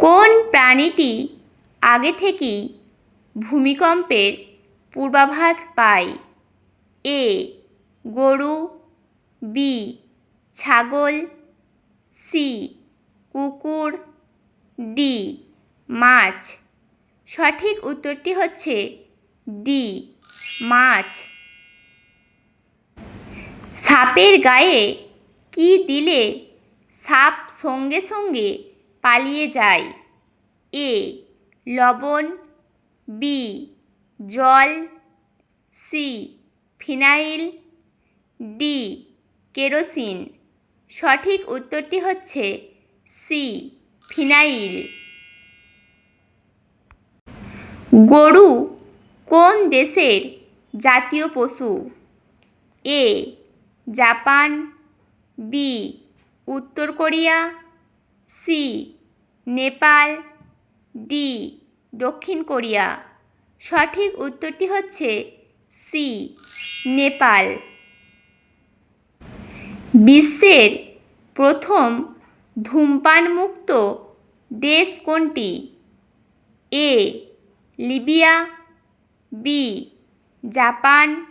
কোন প্রাণীটি আগে থেকেই ভূমিকম্পের পূর্বাভাস পায়? এ, গরু, বি, ছাগল, সি, কুকুর, ডি, মাছ। সঠিক উত্তরটি হচ্ছে ডি, মাছ। সাপের গায়ে কি দিলে সাপ সঙ্গে সঙ্গে পালিয়ে যায়। এ, লবণ, বি, জল, সি, ফিনাইল, ডি, কেরোসিন। সঠিক উত্তরটি হচ্ছে সি, ফিনাইল। গরু কোন দেশের জাতীয় পশু? এ, জাপান, বি, উত্তর কোরিয়া সি, নেপাল, ডি, দক্ষিণ কোরিয়া। সঠিক উত্তরটি হচ্ছে সি, নেপাল। বিশ্বের প্রথম ধূমপানমুক্ত দেশ কোনটি? A, Libya, B, Japan,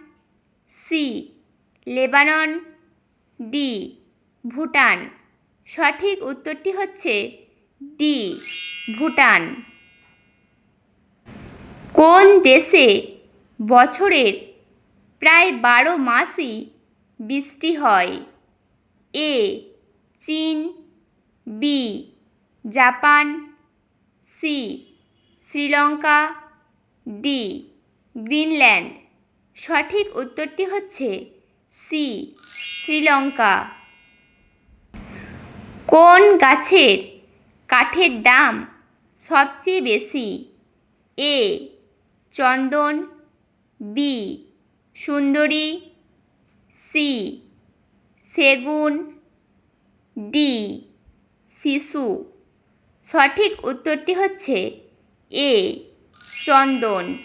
C, Lebanon, D, Bhutan. সঠিক উত্তরটি হচ্ছে ডি, ভুটান। কোন দেশে বছরের প্রায় বারো মাসই বৃষ্টি হয়? এ, চীন, B, Japan, C, Sri Lanka, D, Greenland. সঠিক উত্তরটি হচ্ছে সি, শ্রীলঙ্কা। কোন গাছের কাঠের দাম সবচেয়ে বেশি? এ. চন্দন, বি. সুন্দরী, সি. সেগুন, ডি. শিশু। সঠিক উত্তরটি হচ্ছে এ. চন্দন।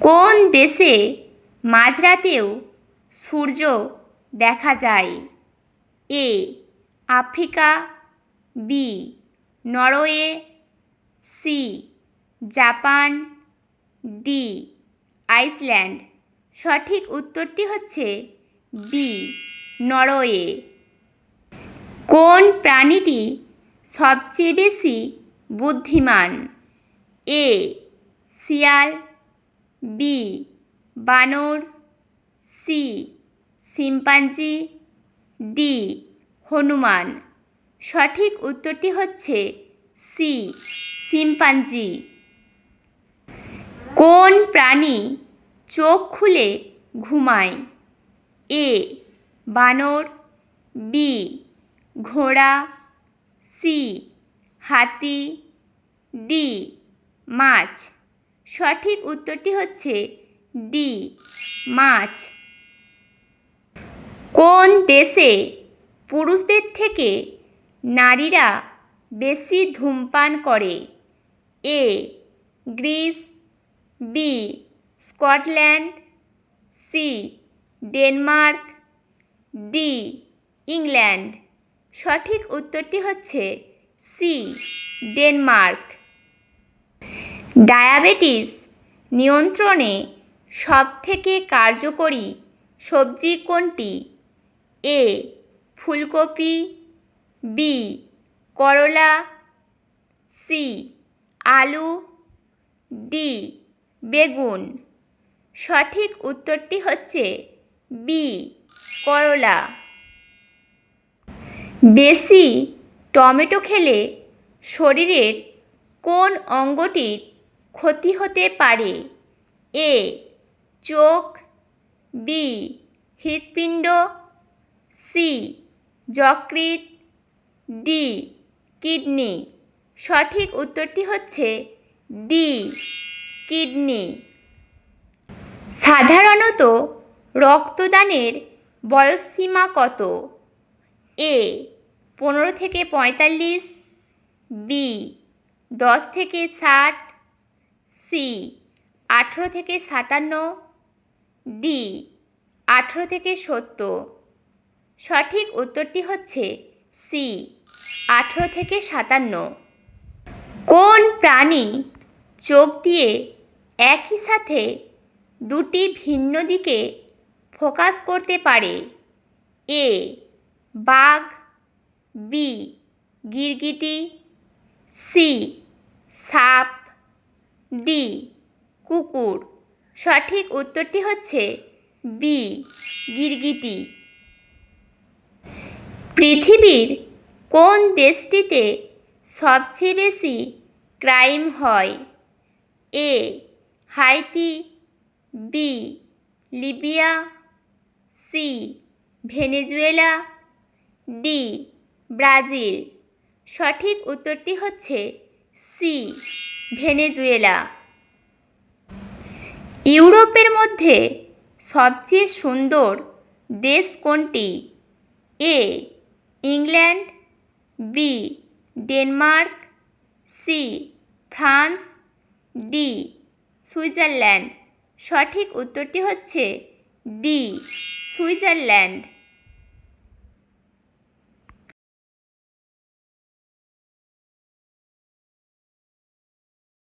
কোন দেশে মাঝরাতেও সূর্য দেখা যায়? A. Africa, B, Norway, C, Japan, D, Iceland. সঠিক উত্তরটি হচ্ছে বি, নরওয়ে। কোন প্রাণীটি সবচেয়ে বেশি বুদ্ধিমান? এ, শিয়াল, বি, বানর, সি, শিম্পাঞ্জি, ডি হনুমান। সঠিক উত্তরটি হচ্ছে সি, শিম্পাঞ্জি। কোন প্রাণী চোখ খুলে ঘুমায়? এ, বানর, বি, ঘোড়া, সি, হাতি, ডি, মাছ। সঠিক উত্তরটি হচ্ছে ডি, মাছ। কোন দেশে পুরুষদের থেকে নারীরা বেশি ধূমপান করে। A, Greece, B, Scotland, C, Denmark, D, England. সঠিক উত্তরটি হচ্ছে সি, ডেনমার্ক। ডায়াবেটিস নিয়ন্ত্রণে সবথেকে কার্যকরী সবজি কোনটি? এ ফুলকপি, বি, করলা, সি, আলু, ডি, বেগুন। সঠিক উত্তরটি হচ্ছে বি, করলা। বেশি টমেটো খেলে শরীরের কোন অঙ্গটির ক্ষতি হতে পারে? এ, চোখ, বি, হৃৎপিণ্ড, সি যকৃৎ ডি, কিডনি। সঠিক উত্তরটি হচ্ছে ডি, কিডনি। সাধারণত রক্তদানের বয়সসীমা কত? এ, পনেরো থেকে পঁয়তাল্লিশ। বি, দশ থেকে ষাট। সি, আঠেরো থেকে সাতান্ন। ডি, আঠেরো থেকে সত্তর। সঠিক উত্তরটি হচ্ছে সি, আঠেরো থেকে সাতান্ন। কোন প্রাণী চোখ দিয়ে একই সাথে দুটি ভিন্ন দিকে ফোকাস করতে পারে? এ, বাঘ, বি, গিরগিটি, সি, সাপ, ডি, কুকুর। সঠিক উত্তরটি হচ্ছে বি, গিরগিটি। পৃথিবীর কোন দেশটিতে সবচেয়ে বেশি ক্রাইম হয়? A, Haiti, B, Libya, C, Venezuela, D, Brazil. সঠিক উত্তরটি হচ্ছে সি, ভেনেজুয়েলা। ইউরোপের মধ্যে সবচেয়ে সুন্দর দেশ কোনটি? A England B Denmark C France D Switzerland. সঠিক উত্তরটি হচ্ছে ডি সুইজারল্যান্ড।